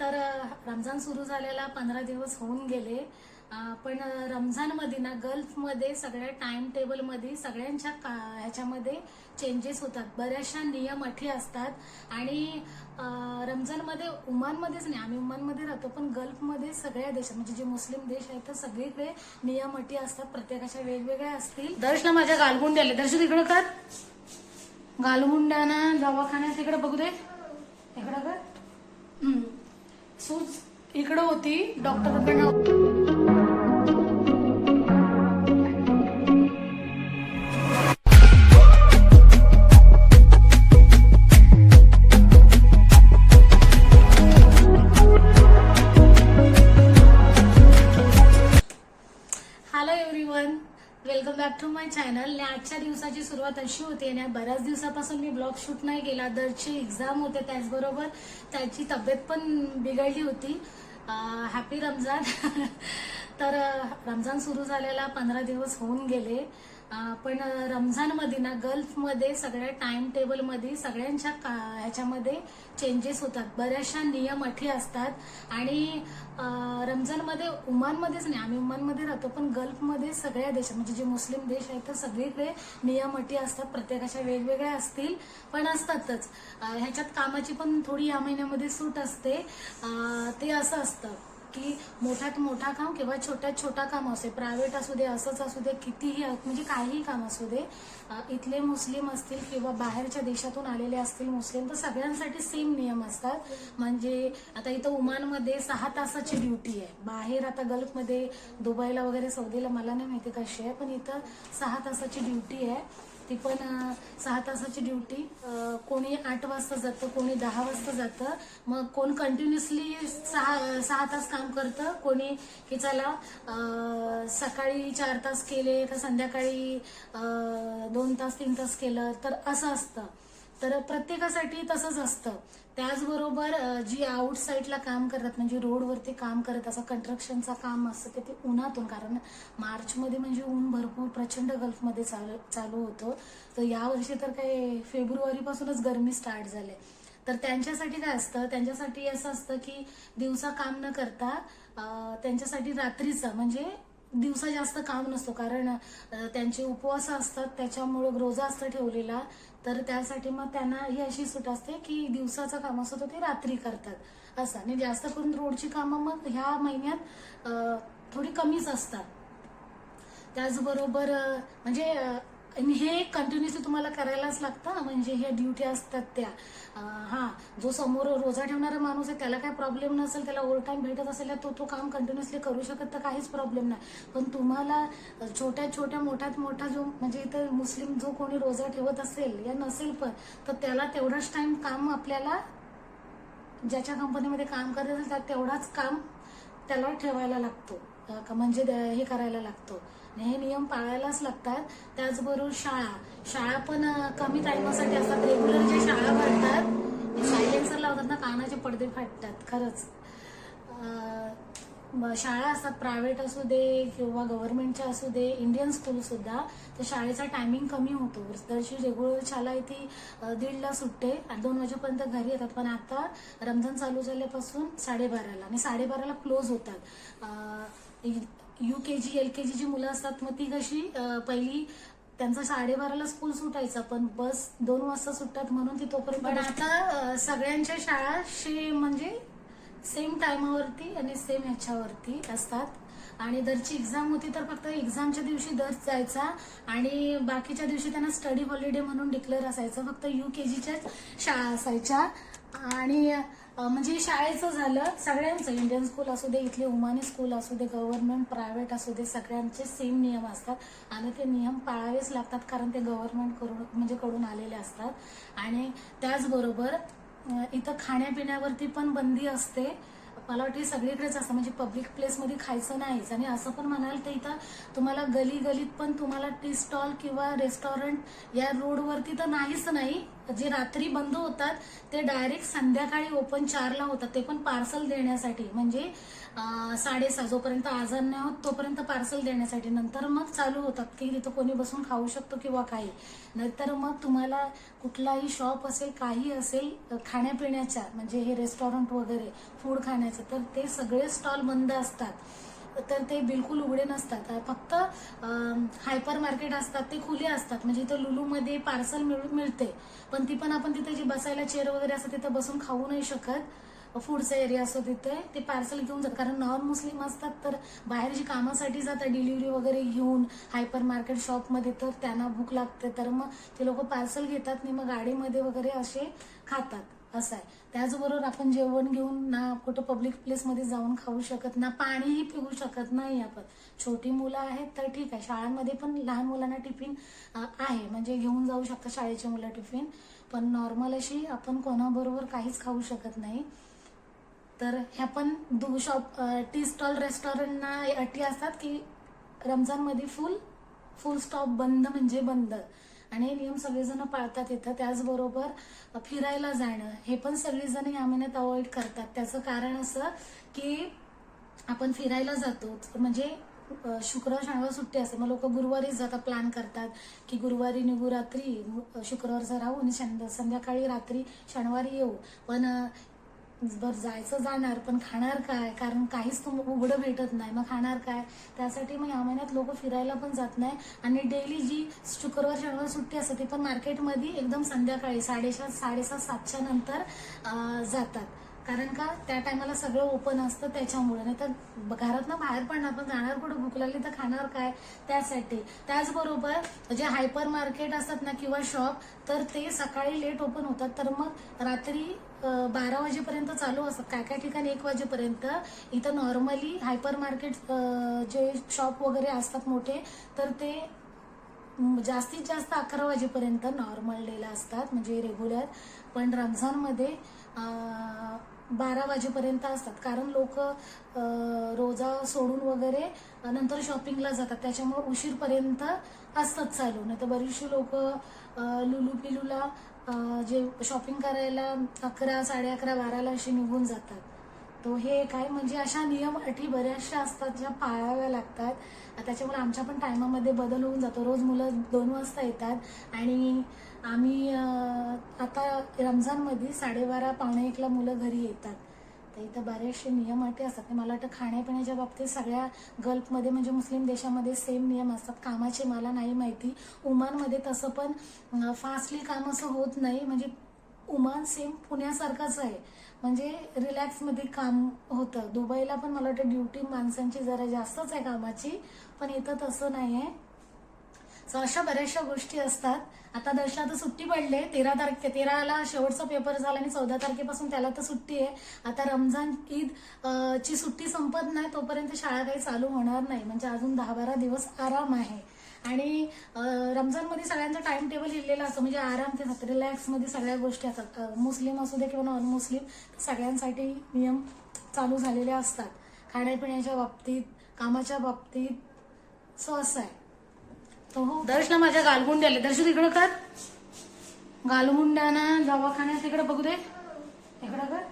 तर रमजान सुरू झालेला पंधरा दिवस होऊन गेले. पण रमजानमध्ये ना गल्फमध्ये सगळ्या टाइम टेबलमध्ये सगळ्यांच्या का- ह्याच्यामध्ये चेंजेस होतात. बऱ्याचशा नियम अटी असतात. आणि रमजानमध्ये उमानमध्येच नाही आम्ही उमानमध्ये राहतो पण गल्फमध्ये सगळ्या देशात म्हणजे जे मुस्लिम देश आहेत तर सगळीकडे नियम अटी असतात. प्रत्येकाच्या वेगवेगळ्या असतील. दर्शना माझ्या गालगुंडे आले. दर्शन तिकडं कर. गालगुंड्याना दवाखान्यात इकडे बघू दे. इकडं कर. सूज इकडं होती डॉक्टरकडनं दिवसाची सुरुवात अशी होती आणि बऱ्याच दिवसापासून मी ब्लॉग शूट नाही केला. दरची एक्झाम होते त्याचबरोबर त्याची तब्येत पण बिघडली होती. हॅपी रमजान. तर रमजान सुरू झालेला पंधरा दिवस होऊन गेले. पण रमजानमध्ये ना गल्फमध्ये सगळ्या टाइम टेबलमध्ये सगळ्यांच्या का- ह्याच्यामध्ये चेंजेस होतात. बऱ्याचशा नियम अटी असतात. आणि रमजानमध्ये उमानमध्येच नाही आम्ही उमानमध्ये राहतो पण गल्फमध्ये सगळ्या देशात म्हणजे जे मुस्लिम देश आहेत तर सगळीकडे नियम अटी असतात. प्रत्येकाच्या वेगवेगळ्या असतील पण असतातच. ह्याच्यात कामाची पण थोडी या महिन्यामध्ये सूट असते. ते असं असतं. की मोठ्यात मोठा काम किंवा छोट्यात छोटा काम असे प्रायव्हेट असू दे असंच असू दे कितीही म्हणजे काहीही काम असू दे इथले मुस्लिम असतील किंवा बाहेरच्या देशातून आलेले असतील मुस्लिम तर सगळ्यांसाठी सेम नियम असतात. म्हणजे आता इथं उमानमध्ये सहा तासाची ड्युटी आहे. बाहेर आता गल्फमध्ये दुबईला वगैरे सौदीला मला नाही माहिती कशी आहे पण इथं सहा तासाची ड्युटी आहे. ती पण सहा तासाची ड्युटी. कोणी आठ वाजता जातं कोणी दहा वाजता जातं. मग कोण कंटिन्युअसली सहा सहा तास काम करतं कोणी की चला सकाळी चार तास केले तर संध्याकाळी दोन तास तीन तास केलं तर असं असतं. तर प्रत्येकासाठी तसंच असतं. त्याचबरोबर जी आउट साईडला काम करतात म्हणजे रोडवरती काम करत असं कंस्ट्रक्शनचा काम असतं ते ते उन्हातून कारण मार्चमध्ये म्हणजे ऊन भरपूर प्रचंड गल्फमध्ये चालू चालू होतं. तर यावर्षी तर काही फेब्रुवारीपासूनच गरमी स्टार्ट झाले. तर त्यांच्यासाठी काय असतं त्यांच्यासाठी असं असतं की दिवसा काम न करता त्यांच्यासाठी रात्रीचं म्हणजे दिवसा जास्त काम नसतो. कारण त्यांचे उपवास असतात त्याच्यामुळे रोजा असतं ठेवलेला. तर त्यासाठी मग त्यांना ही अशी सूट असते की दिवसाचं काम असतं ते रात्री करतात असं. आणि जास्त करून रोडची कामं मग ह्या महिन्यात थोडी कमीच असतात. त्याचबरोबर म्हणजे आणि हे कंटिन्युअसली तुम्हाला करायलाच लागतं म्हणजे ह्या ड्युटी असतात त्या. हां हा जो समोर रोजा ठेवणारा माणूस आहे त्याला काय प्रॉब्लेम नसेल त्याला ओव्हर टाइम भेटत असेल तो तो काम कंटिन्युअसली करू शकत तर काहीच प्रॉब्लेम नाही. पण तुम्हाला छोट्या छोट्या मोठ्यात मोठा जो म्हणजे इथं मुस्लिम जो कोणी रोजा ठेवत असेल या नसेल पण तर त्याला तेवढाच टाइम काम आपल्याला ज्याच्या कंपनीमध्ये काम करत असेल त्या तेवढाच काम त्याला ठेवायला लागतो. का- म्हणजे द- हे करायला लागतो. हे नियम पाळायलाच लागतात. त्याचबरोबर शाळा. शाळा पण कमी टायमासाठी असतात. रेग्युलर जे शाळा भरतात सायलेन्सर लावतात ना कानाचे पडदे फाटतात. खरंच. शाळा असतात. प्रायव्हेट असू दे किंवा गव्हर्नमेंटच्या असू दे इंडियन स्कूल सुद्धा तर शाळेचा टायमिंग कमी होतो. दरशी रेग्युलर शाळा आहे ती दीडला सुटते. आणि दोन वाजेपर्यंत घरी येतात. पण आता रमजान चालू झाल्यापासून साडेबाराला आणि साडेबाराला क्लोज होतात. U K G L K G G मुलं असतात मग ती कशी पहिली त्यांचा साडेबाराला स्कूल सुटायचा पण बस दोन वाजता सुटतात म्हणून ती तोपर्यंत पण आता सगळ्यांच्या शाळा शे म्हणजे सेम टायमावरती आणि सेम ह्याच्यावरती असतात. आणि दरची एक्झाम होती तर फक्त एक्झामच्या दिवशी दर जायचा आणि बाकीच्या दिवशी त्यांना स्टडी हॉलिडे म्हणून डिक्लेअर असायचं. फक्त यू के जीच्याच शाळा असायच्या. आणि म्हणजे शाळेचं झालं सगळ्यांचं इंडियन स्कूल असू दे इथले उमानी स्कूल असू दे गव्हर्नमेंट प्रायव्हेट असू दे सगळ्यांचे सेम नियम असतात. आणि ते नियम पाळावेच लागतात कारण ते गव्हर्नमेंट करून म्हणजे कडून आलेले असतात. आणि त्याचबरोबर इथं खाण्यापिण्यावरती पण बंदी असते. मला वाटते सगळीकडेच असतं. म्हणजे पब्लिक प्लेसमध्ये खायचं नाहीच. आणि असं पण म्हणाल तर इथं तुम्हाला गली गलीत पण तुम्हाला टी स्टॉल किंवा रेस्टॉरंट या रोडवरती तर नाहीच नाही. जे रात्री बंद होतात ते डायरेक्ट संध्याकाळी ओपन चारला होतात. ते पण पार्सल देण्यासाठी. म्हणजे साडेसहा जोपर्यंत आजार नाही होत तोपर्यंत पार्सल देण्यासाठी. नंतर मग चालू होतात की तिथं कोणी बसून खाऊ शकतो किंवा काही. नंतर मग तुम्हाला कुठलाही शॉप असेल काही असेल खाण्यापिण्याच्या म्हणजे हे रेस्टॉरंट वगैरे फूड खाण्याचं तर ते सगळे स्टॉल बंद असतात. तर ते बिलकुल उघडे नसतात. फक्त हायपर मार्केट असतात ते खुले असतात. म्हणजे इथं लुलूमध्ये पार्सल मिळून मिळते. पण ती पण आपण तिथे जी बसायला चेअर वगैरे असतात तिथं बसून खाऊ नाही शकत. फूडचा एरिया असतो तिथे. ते पार्सल घेऊन जातात कारण नॉन मुस्लिम असतात तर बाहेर जी कामासाठी जातात डिलिव्हरी वगैरे घेऊन. हायपर मार्केट शॉपमध्ये तर त्यांना भूक लागते. तर मग ते लोक पार्सल घेतात आणि मग गाडीमध्ये वगैरे असे खातात. असं आहे. त्याचबरोबर आपण जेवण घेऊन ना कुठं पब्लिक प्लेसमध्ये जाऊन खाऊ शकत ना पाणीही पिऊ शकत नाही आपण. छोटी मुलं आहेत तर ठीक आहे. शाळांमध्ये पण लहान मुलांना टिफिन आहे. म्हणजे घेऊन जाऊ शकतात शाळेची मुलं टिफिन पण नॉर्मल अशी आपण कोणाबरोबर काहीच खाऊ शकत नाही. तर ह्या पण दू शॉप टी स्टॉल रेस्टॉरंटना अटी असतात की रमजानमध्ये फुल फुल स्टॉप बंद म्हणजे बंद. आणि हे नियम सगळेजण पाळतात येतं त्याचबरोबर फिरायला जाणं हे पण सगळेजण या महिन्यात अवॉइड करतात. त्याचं कारण असं की आपण फिरायला जातो. म्हणजे शुक्रवार शनिवार सुट्टी असते. मग लोक गुरुवारीच जातात प्लॅन करतात की गुरुवारी निघू रात्री शुक्रवारचा राहू आणि शं- संध्याकाळी रात्री शनिवारी येऊ. पण बर जायचं जाणार पण खाणार काय? कारण काहीच तुम उघडं भेटत नाही. मग खाणार काय? त्यासाठी मग या महिन्यात लोक फिरायला पण जात नाही. आणि डेली जी शुक्रवार शनिवार सुट्टी असते ती पण मार्केटमध्ये एकदम संध्याकाळी साडेसात साडेसात सातच्या नंतर जातात. कारण का? त्या टायमाला सगळं ओपन असतं त्याच्यामुळे. नाही तर घरातनं बाहेर पडणार पण जाणार कुठं भूक लागली तर खाणार काय? त्यासाठी. त्याचबरोबर जे हायपर मार्केट असतात ना किंवा शॉप तर ते सकाळी लेट ओपन होतात. तर मग रात्री बारा वाजेपर्यंत चालू असतात काय काय ठिकाणी एक वाजेपर्यंत? इथं नॉर्मली हायपर मार्केट जे शॉप वगैरे असतात मोठे तर ते जास्तीत जास्त अकरा वाजेपर्यंत नॉर्मल डेला असतात म्हणजे रेग्युलर पण रमझानमध्ये बारा वाजेपर्यंत असतात. कारण लोक रोजा सोडून वगैरे नंतर शॉपिंगला जातात. त्याच्यामुळे उशीरपर्यंत असतात चालू. नाही तर बरीचशी लोक लुलू पिलूला जे शॉपिंग करायला अकरा साडे अकरा बाराला अशी निघून जातात. तो हे काय म्हणजे अशा नियम अटी बऱ्याचशा असतात ज्या पाळाव्या लागतात. त्याच्यामुळे आमच्या पण टायमामध्ये बदल होऊन जातो. रोज मुलं दोन वाजता येतात आणि आम्ही आता रमजानमध्ये साडेबारा पावणे एकला मुलं घरी येतात. तर इथं बरेचसे नियम अटी असतात. ते मला वाटतं खाण्यापिण्याच्या बाबतीत सगळ्या गल्फमध्ये म्हणजे मुस्लिम देशामध्ये सेम नियम असतात. कामाचे मला नाही माहिती. उमानमध्ये तसं पण फास्टली काम असं होत नाही. म्हणजे उमान सेम पुण्यासारखंच आहे. म्हणजे रिलॅक्समध्ये काम होतं. दुबईला पण मला वाटतं ड्युटी माणसांची जरा जास्तच आहे कामाची. पण इथं तसं नाही आहे सो अशा बऱ्याचशा गोष्टी असतात. आता दर्शना तर सुट्टी पडले तेरा तारखे तेराला शेवटचा पेपर झाला आणि चौदा तारखेपासून त्याला तर सुट्टी आहे. आता रमजान ईद ची सुट्टी संपत नाही तोपर्यंत शाळा काही चालू होणार नाही. म्हणजे अजून दहा बारा दिवस आराम आहे. आणि रमजानमध्ये सगळ्यांचा टाइम टेबल लिहिलेला असतो. म्हणजे आराम ते रिलॅक्स रिलॅक्समध्ये सगळ्या गोष्टी असतात. मुस्लिम असू दे किंवा नॉन मुस्लिम सगळ्यांसाठी नियम चालू झालेले असतात. खाण्यापिण्याच्या बाबतीत कामाच्या बाबतीत. सो असं आहे. तो हो दर्शना माझ्या गालगुंड्याला दर्शन तिकडं कर. गालगुंड्याना दवाखान्यात तिकडे बघू दे. इकडं कर.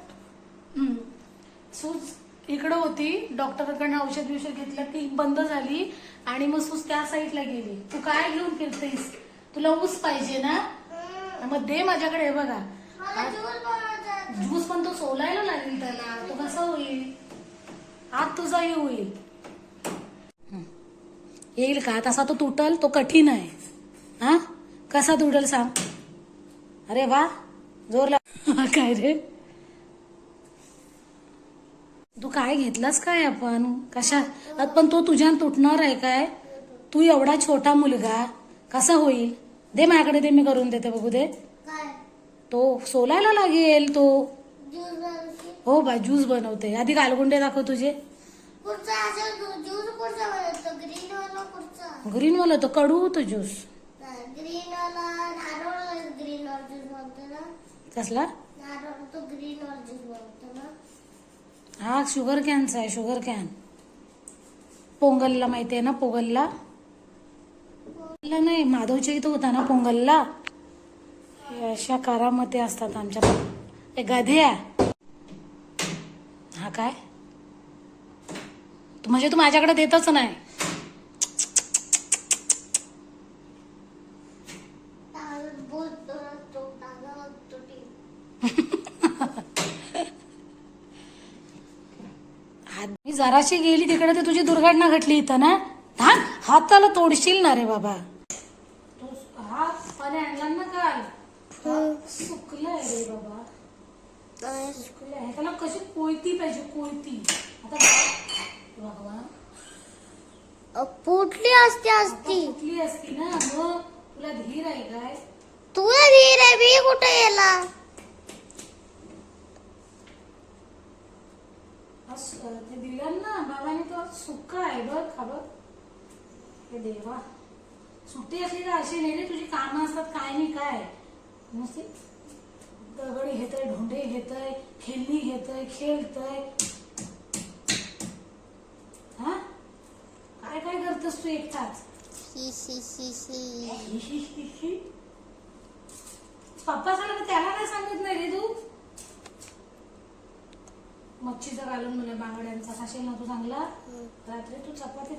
सूज इकडं होती. डॉक्टरकडनं औषध बिषध घेतलं. ती बंद झाली आणि मग सूज त्या साईडला गेली. तू काय घेऊन फिरतेस? तुला ऊस पाहिजे ना? मग दे माझ्याकडे बघा. ज्यूस पण तो सोलायला लागेल त्याला. तो कसा होईल? हात तुझा हे होईल. येईल का? तसा तो तुटल तो कठीण आहे. हा? कसा तुटल सांग. अरे वा जोर लाग काय रे? तू काय घेतलास काय आपण? कशा? पण तो तुझ्या तुटणार आहे काय? तू एवढा छोटा मुलगा कसा होईल? दे माझ्याकडे दे मी करून देते बघू दे. तो सोलायला लागेल तो. हो बा ज्यूस बनवते. आधी गालगुंडे दाखव तुझे कुठचा असं ज्यूस कुठचा बनवतो ग्रीन वाला तो कडू होतो ज्यूस ग्रीन वाला नारळ ग्रीन वाला ज्यूस बनवतो ना कसला नारळ तो ग्रीन वाला ज्यूस बनवतो ना हा शुगर कॅनचा आहे शुगर कॅन पोंगलला माहितीये ना पोंगलला पोंगलला नाही माधवच्या इथं होता ना पोंगलला अशा करामती असतात आमच्या गध्या हा काय तू- म्हणजे तू माझ्याकडे देतच नाही तारच बोलतो ना तो ताजा बघतो टी हात मी जराशी गेली तिकडे ते तुझी दुर्घटना घडली इथं ना? हा हाताला तोडशील ना रे बाबा. तू हात पाणी आणला ना काल. सुकलंय रे बाबा. सुकलंय त्याला कशी कोयती पाहिजे कोयती? आता भगवान. फुटली असती असती. कुठली असती ना मग तुला धीर आहे काय? तुला धीर आहे मी कुठे गेला आज, अं, ते दिलं ना बाबाने तो सुक्का आहे बघ खा बघ. हे देवा. सुट्टी असली तर अशी नाही रे तुझी कामं असतात काय नाही काय? नुसती दगड घेतय ढोंडे घेतय खेळणी घेतय खेळतय. हा? काय काय करतस तू एकटाच? पप्पा सांगत त्याला काय सांगत नाही रे तू? मच्छीचं घालून म्हणे बांगड्यांचा खाशील ना तू चांगला? रात्री तू चपाती